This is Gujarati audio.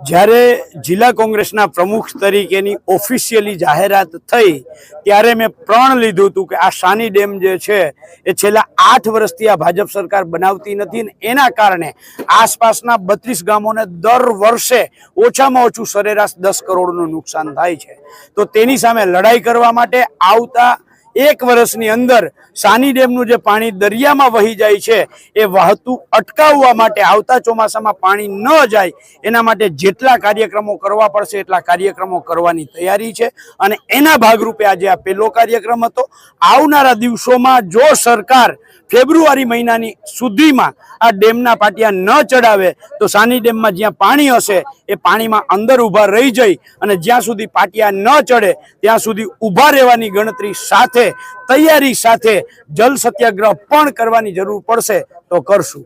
જ્યારે જિલ્લા કોંગ્રેસના પ્રમુખ તરીકેની ઓફિશિયલી જાહેરાત થઈ, ત્યારે મેં પ્રણ લીધું હતું કે આ સાની ડેમ જે છે, એ છેલ્લા આઠ વર્ષથી આ ભાજપ સરકાર બનાવતી નથી ને એના કારણે આસપાસના બત્રીસ ગામોને દર વર્ષે ઓછામાં ઓછું સરેરાશ દસ કરોડનું નુકસાન થાય છે. તો તેની સામે લડાઈ કરવા માટે આવતા એક વર્ષની અંદર સાની ડેમનું જે પાણી દરિયામાં વહી જાય છે, એ વહતું અટકાવવા માટે આવતા ચોમાસામાં પાણી ન જાય, એના માટે જેટલા કાર્યક્રમો કરવા પડશે, એટલા કાર્યક્રમો કરવાની તૈયારી છે. અને એના ભાગરૂપે આજે આ પહેલો કાર્યક્રમ હતો. આવનારા દિવસોમાં જો સરકાર ફેબ્રુઆરી મહિનાની સુધીમાં આ ડેમના પાટિયા ન ચડાવે, તો સાની ડેમમાં જ્યાં પાણી હશે, એ પાણીમાં અંદર ઊભા રહી જઈ અને જ્યાં સુધી પાટિયા ન ચડે, ત્યાં સુધી ઊભા રહેવાની ગણતરી સાથે તૈયારી સાથે જલ સત્યાગ્રહ પણ કરવાની જરૂર પડશે તો કરશું.